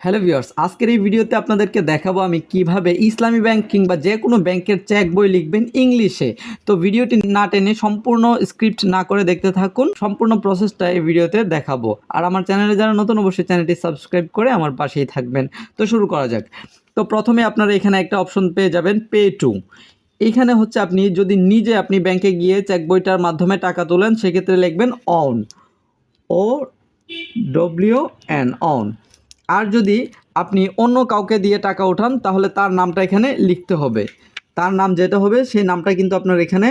Hello viewers, আজকের এই ভিডিওতে আপনাদেরকে দেখাবো আমি কীভাবে ইসলামী ব্যাংক কিংবা যে কোনো ব্যাংকের চেক বই লিখবেন ইংলিশে। তো ভিডিওটি না টেনে সম্পূর্ণ স্ক্রিপ্ট না করে দেখতে থাকুন, সম্পূর্ণ প্রসেসটা এই ভিডিওতে দেখাবো। আর আমার চ্যানেলে যারা নতুন, অবশ্যই চ্যানেলটি সাবস্ক্রাইব করে আমার পাশেই থাকবেন। তো শুরু করা যাক। তো প্রথমে আপনারা এখানে একটা অপশন পেয়ে যাবেন পে টু। এইখানে হচ্ছে আপনি যদি নিজে আপনি ব্যাংকে গিয়ে চেক বইটার মাধ্যমে টাকা তোলেন, সেক্ষেত্রে লিখবেন own, O W N, own. আর যদি আপনি অন্য কাউকে দিয়ে টাকা ওঠান, তাহলে তার নামটা এখানে লিখতে হবে। তার নাম যেটা হবে, সেই নামটা কিন্তু আপনার এখানে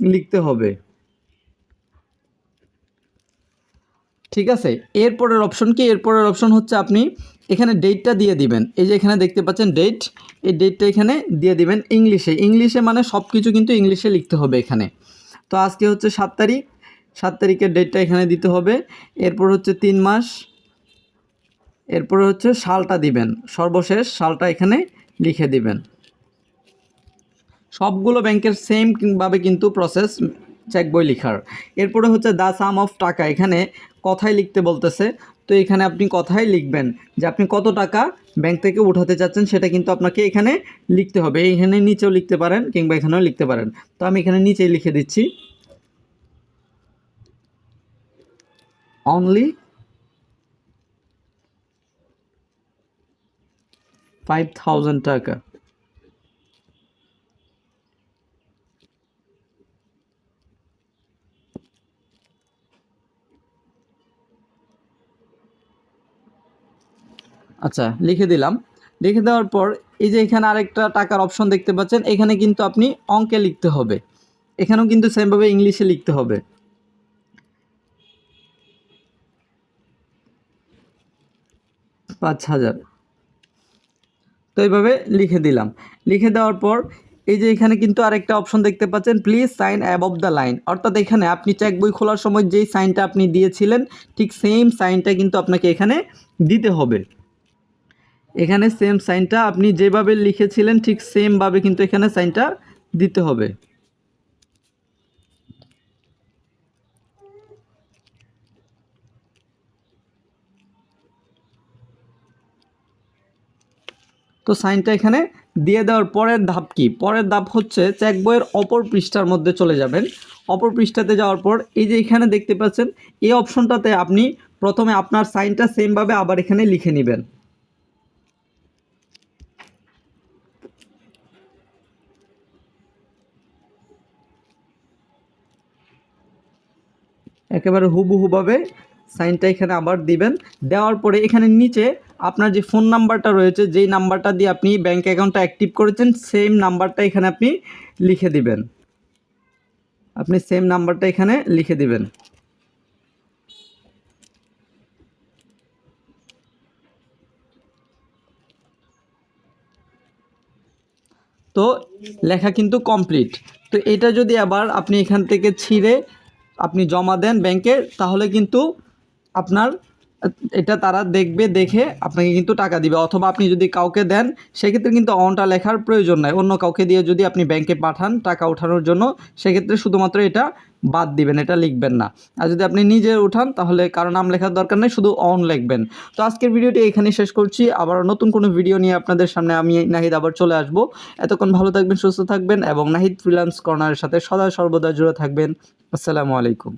লিখতে হবে। ঠিক আছে? এরপরের অপশন কি? এরপরের অপশন হচ্ছে আপনি এখানে ডেটটা দিয়ে দিবেন। এই যে এখানে দেখতে পাচ্ছেন ডেট এই ডেটটা এখানে দিয়ে দিবেন ইংলিশে। ইংলিশে মানে সব কিছু কিন্তু ইংলিশে লিখতে হবে এখানে। তো আজকে হচ্ছে সাত তারিখ। সাত তারিখের ডেটটা এখানে দিতে হবে। এরপর হচ্ছে তিন মাস। এরপরে হচ্ছে সালটা দিবেন। সর্বশেষ সালটা এখানে লিখে দিবেন। সবগুলো ব্যাংকের সেম ভাবে কিন্তু প্রসেস চেক বই লেখার। এরপরে হচ্ছে দ্য সাম অফ টাকা, এখানে কথাই লিখতে বলতেছে। তো এখানে আপনি কথাই লিখবেন যে আপনি কত টাকা ব্যাংক থেকে উঠাতে চাচ্ছেন সেটা কিন্তু আপনাকে এখানে লিখতে হবে। এখানে নিচেও লিখতে পারেন কিংবা এখানেও লিখতে পারেন। তো আমি এখানে নিচেই লিখে দিচ্ছি। অনলি ফাইভ থাউজেন্ড টাকা। আচ্ছা লিখে দিলাম। লিখে দেওয়ার পর এই যে এখানে আরেকটা টাকার অপশন দেখতে পাচ্ছেন, এখানে কিন্তু আপনি অঙ্কে লিখতে হবে। এখানেও কিন্তু সেমভাবে ইংলিশে লিখতে হবে। পাঁচ হাজার। তো এইভাবে লিখে দিলাম। লিখে দেওয়ার পর এই যে এখানে কিন্তু আরেকটা অপশন দেখতে পাচ্ছেন please sign above the line অর্থাৎ এখানে আপনি চেক বই খোলার সময় যেই সাইনটা আপনি দিয়েছিলেন, ঠিক সেম সাইনটা কিন্তু আপনাকে এখানে দিতে হবে। এখানে সেম সাইনটা আপনি যেভাবে লিখেছিলেন, ঠিক সেমভাবে কিন্তু এখানে সাইনটা দিতে হবে। তো সাইনটা এখানে দিয়ে দেওয়ার পরের ধাপ কি? পরের ধাপ হচ্ছে চেক বইয়ের অপর পৃষ্ঠার মধ্যে চলে যাবেন। অপর পৃষ্ঠাতে যাওয়ার পর এই যে এখানে দেখতে পাচ্ছেন, এই অপশনটাতে আপনি প্রথমে আপনার সাইনটা সেমভাবে আবার এখানে লিখে নেবেন। একেবারে হুবহুভাবে সাইনটা এখানে আবার দিবেন। দেওয়ার পরে এখানে নিচে আপনার যে ফোন নাম্বারটা রয়েছে, যেই নাম্বারটা দিয়ে আপনি ব্যাঙ্ক অ্যাকাউন্টটা অ্যাক্টিভ করেছেন সেম নাম্বারটা এখানে আপনি লিখে দিবেন। আপনি সেম নাম্বারটা এখানে লিখে দিবেন। তো লেখা কিন্তু কমপ্লিট তো এটা যদি আবার আপনি এখান থেকে ছিঁড়ে আপনি জমা দেন ব্যাংকে তাহলে কিন্তু আপনার এটা তারা দেখবে, দেখে আপনাকে কিন্তু টাকা দিবে। অথবা আপনি যদি কাউকে দেন, সেক্ষেত্রে কিন্তু অনটা লেখার প্রয়োজন নাই। অন্য কাউকে দিয়ে যদি আপনি ব্যাংকে পাঠান টাকা ওঠানোর জন্য, সেক্ষেত্রে শুধুমাত্র এটা বাদ দিবেন, এটা লিখবেন না। আর যদি আপনি নিজে উঠান, তাহলে কারও নাম লেখার দরকার নেই, শুধু অন লিখবেন। তো আজকের ভিডিওটি এখানে শেষ করছি। আবার নতুন কোনো ভিডিও নিয়ে আপনাদের সামনে আমি নাহিদ আবার চলে আসব। এতক্ষণ ভালো থাকবেন, সুস্থ থাকবেন এবং নাহিদ ফ্রিল্যান্স কর্নারের সাথে সদা সর্বদা জুড়ে থাকবেন। আসসালামু আলাইকুম।